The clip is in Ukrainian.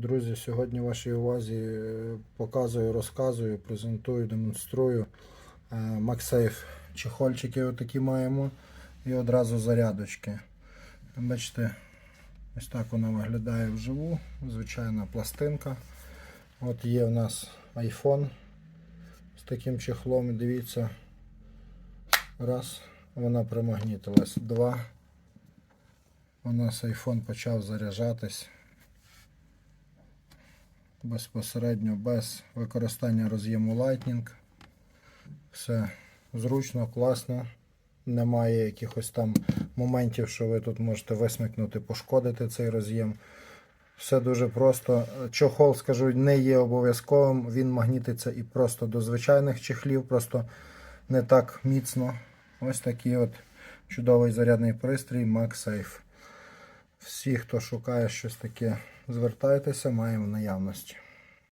Друзі, сьогодні вашій увазі е, показую, розказую, презентую, демонструю е, MagSafe чехольчики отакі маємо і одразу зарядочки. Бачите, ось так вона виглядає вживу. Звичайна пластинка. От є в нас iPhone з таким чехлом. Дивіться. Раз, вона примагнітилась. Два. У нас iPhone почав заряджатись безпосередньо без використання роз'єму Lightning. Все зручно, класно. Немає якихось там моментів, що ви тут можете висмикнути, пошкодити цей роз'єм. Все дуже просто. Чохол, скажу, не є обов'язковим. Він магнітиться і просто до звичайних чехлів, просто не так міцно. Ось такий от чудовий зарядний пристрій MagSafe. Всі, хто шукає щось таке, звертайтеся, маємо наявності.